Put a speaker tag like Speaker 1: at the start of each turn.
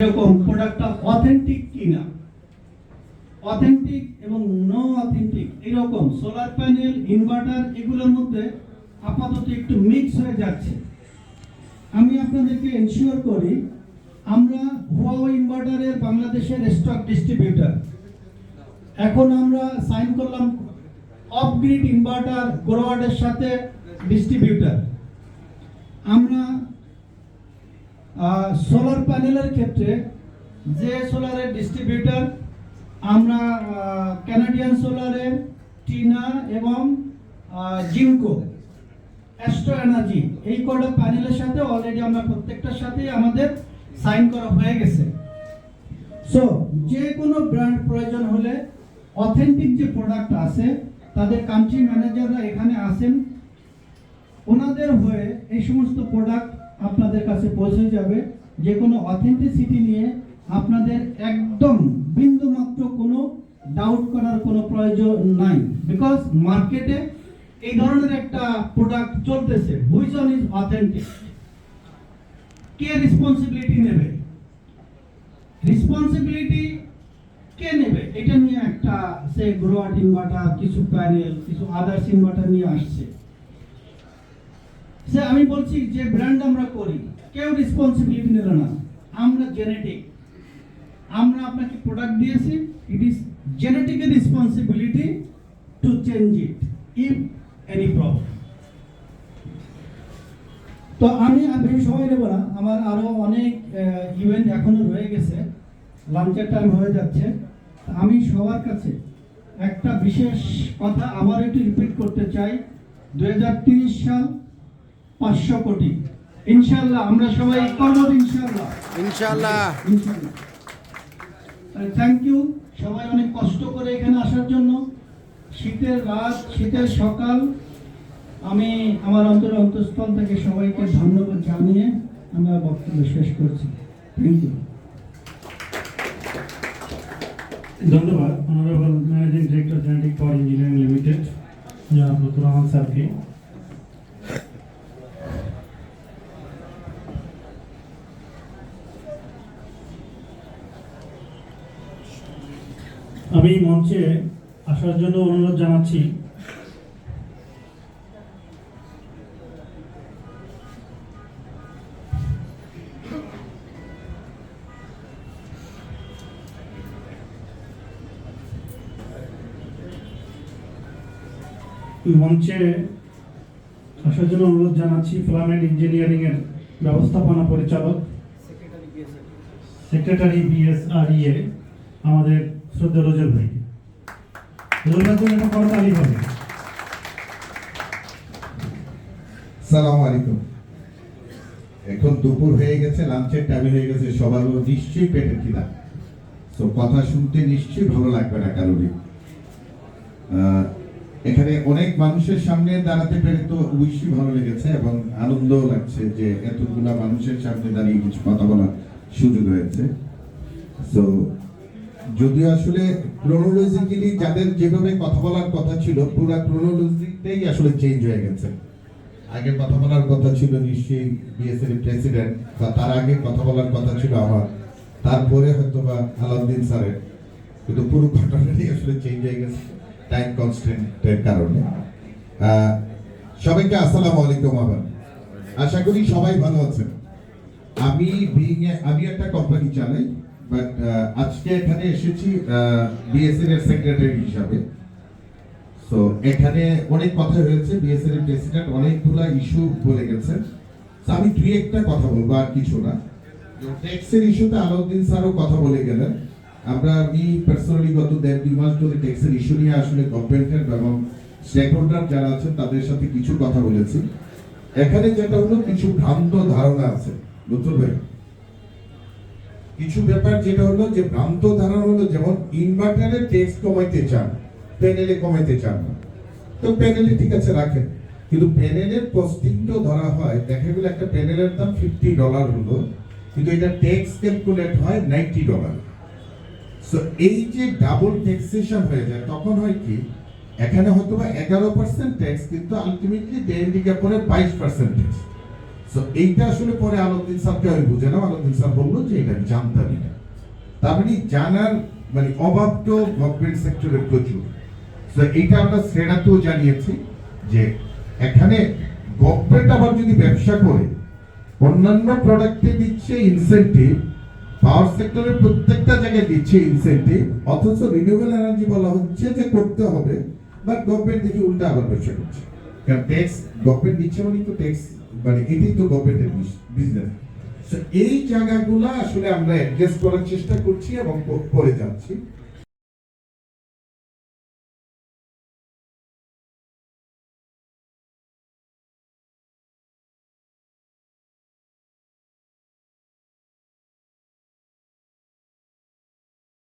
Speaker 1: এরকম প্রোডাক্টটা অথেন্টিক কিনা? অথেন্টিক এবং নো অথেন্টিক এরকম সোলার প্যানেল ইনভার্টার এগুলোর মধ্যে আপাতত একটু মিক্স হয়ে যাচ্ছে। আমি আপনাদেরকে এনশিওর করি, আমরা হুয়াও ইনভার্টারের বাংলাদেশের স্টক ডিস্ট্রিবিউটর এখন আমরা সাইন করলাম অফ গ্রিড ইনভার্টার গোরওয়ার্ডের সাথে ডিস্ট্রিবিউটর আমরা সোলার প্যানেলের ক্ষেত্রে যে সোলারের ডিস্ট্রিবিউটার আমরা ক্যানাডিয়ান সোলারের টিনা এবং জিঙ্কো অ্যাস্ট্রো এনার্জি এই কটা প্যানেলের সাথে অলরেডি আমরা প্রত্যেকটার সাথেই আমাদের সাইন করা হয়ে গেছে। সো যে কোনো ব্র্যান্ড প্রয়োজন হলে অথেন্টিক যে প্রোডাক্ট আছে, তাদের কান্ট্রি ম্যানেজাররা এখানে আসেন। ওনাদের হয়ে এই সমস্ত প্রোডাক্ট আপনাদের কাছে পৌঁছে যাবে। যে কোনো অথেন্টিসিটি নিয়ে আপনাদের একদম বিন্দু মাত্র কোনো ডাউট করার কোনো প্রয়োজন নাই। বিকজ মার্কেটে এই ধরনের একটা প্রোডাক্ট চলতেছে। হুইচ অন ইজ অথেন্টিক কে রেসপন্সিবিলিটি নেবে? রেসপন্সিবিলিটি কে নেবে? এটা নিয়ে একটা, সে গ্রোয়াট ইনভার্টার কিছু প্যানেল কিছু আদার্স ইনভার্টার নিয়ে আসছে। সে আমি বলছি যে ব্র্যান্ড আমরা করি, কেউ রেসপন্সিবিলিটি নিল না। আমরা জেনেটিক আমরা আপনাকে প্রোডাক্ট দিয়েছি it is Genetic responsibility to change it if any problem তো আমি আর বেশি সময় নেব না, আমার আরও অনেক ইভেন্ট এখনও রয়ে গেছে লাঞ্চের টাইম হয়ে যাচ্ছে। আমি সবার কাছে একটা বিশেষ কথা আবার একটু রিপিট করতে চাই। দুই সাল পাঁচশো কোটি। ইনশাল্লাহ আমরা সবাই করব ইনশাল্লাহ
Speaker 2: ইনশাআল্লাহ।
Speaker 1: ইনশাল্লাহ থ্যাংক ইউ সবাই অনেক কষ্ট করে এখানে আসার জন্য। শীতের রাত শীতের সকাল। আমি আমার অন্তর অন্তঃস্থল থেকে সবাইকে ধন্যবাদ জানিয়ে আমরা বক্তব্য শেষ করছি। থ্যাংক ইউ
Speaker 3: ধন্যবাদ। Honourable managing director Genetic power engineering limited জনাব লুতুর রহমান স্যারকে আমি মঞ্চে আসার জন্য অনুরোধ জানাচ্ছি। মঞ্চে আসার জন্য অনুরোধ জানাচ্ছি ফিলামেন্ট ইঞ্জিনিয়ারিং এর ব্যবস্থাপনা পরিচালক, সেক্রেটারি বিএসআরইএ আমাদের শ্রদ্ধা রোজল ভাই। রোজল একটা করতালি হবে।
Speaker 4: সালাম আলাইকুম। এখন দুপুর হয়ে গেছে, লাঞ্চের টাইম হয়ে গেছে, সবার নিশ্চয়ই পেটে খিদা। তো কথা শুনতে নিশ্চয়ই ভালো লাগবে না কারোরই। এখানে অনেক মানুষের সামনে দাঁড়াতে পেরে তো অবশ্যই ভালো লেগেছে এবং আনন্দও লাগছে যে এতগুলা মানুষের সামনে দাঁড়িয়ে কিছু কথা বলার সুযোগ হয়েছে। তো যদিও আসলে ক্রোনোলজিক্যালি যাদের যেভাবে কথা বলার কথা ছিল, পুরো ক্রোনোলজিটাই আসলে চেঞ্জ হয়ে গেছে। আগে কথা বলার কথা ছিল নিশ্চয়ই বিএসএল প্রেসিডেন্ট বা তার আগে কথা বলার কথা ছিল আমার। তারপরে হয়তো বা আলাউদ্দিন স্যারের। কিন্তু পুরো ঘটনাটাই আসলে চেঞ্জ হয়ে গেছে টাইম কনস্ট্যান্টের কারণে। সবাইকে আসসালামু আলাইকুম আবার। আশা করি সবাই ভালো আছেন। আমি বিং আমি একটা কোম্পানি চালাই। বাট আজকে এখানে এসেছি বিএসএল এর সেক্রেটারি হিসাবে। তো এখানে অনেক কথা হয়েছে বিএসএল এর প্রেসিডেন্ট অনেকগুলা ইস্যু বলে গেছেন আমি দুই একটা কথা বলব, আর কিছু না। ট্যাক্সের ইস্যুতে আলাউদ্দিন স্যারও কথা বলে গেলেন। আমরা, আমি পার্সোনালি গত দেড় দুই মাস ধরে ট্যাক্সের ইস্যু নিয়ে আসলে গভর্নমেন্টের এবং স্টেক হোল্ডার যারা আছেন, তাদের সাথে কিছু কথা বলেছি। এখানে যেটা হলো, কিছু ভ্রান্ত ধারণা আছে নতুন ভাই কিছু ব্যাপার যেটা হলো যে ভ্রান্ত ধারণা হলো যেমন ইনভার্টারের ট্যাক্স কমাইতে চান প্যানেলে কমাইতে চান তো প্যানেলে ঠিক আছে, রাখেন। কিন্তু প্যানেলের কস্টিংটা ধরা হয়, দেখা গেল একটা প্যানেলের দাম ফিফটি ডলার হলো, কিন্তু এটা ট্যাক্স ক্যালকুলেট হয় নাইনটি ডলার সো এই যে ডাবল ট্যাক্সেশন হয়ে যায়, তখন হয় কি, এখানে হয়তো বা এগারো পার্সেন্ট ট্যাক্স কিন্তু আলটিমেটলি ডেন্ডিকা পরে বাইশ পার্সেন্ট ট্যাক্স সো এইটা আসলে পরে স্যারকে আমি বুঝালাম। স্যার বলল যে এটা আমি জানতামই না। মানে জানার মানে অভাব তো গভর্নমেন্ট প্রচুর। এইটা আমরা জানিয়েছি যে এখানে গভর্নমেন্ট আবার যদি ব্যবসা করে, অন্যান্য প্রোডাক্টে দিচ্ছে ইনসেন্টিভ পাওয়ার সেক্টরের প্রত্যেকটা জায়গায় দিচ্ছে ইনসেন্টিভ অথচ রিনিউয়েবল এনার্জি বলা হচ্ছে যে করতে হবে বাট গভর্নমেন্ট দেখি উল্টা আবার ব্যবসা করছে। কারণ ট্যাক্স গভর্নমেন্ট দিচ্ছে মানে তো ট্যাক্স মানে এটাই তো গভর্নমেন্টের বিজনেস এই জায়গাগুলো আসলে আমরা অ্যাডজাস্ট করার চেষ্টা করছি এবং করে যাচ্ছি।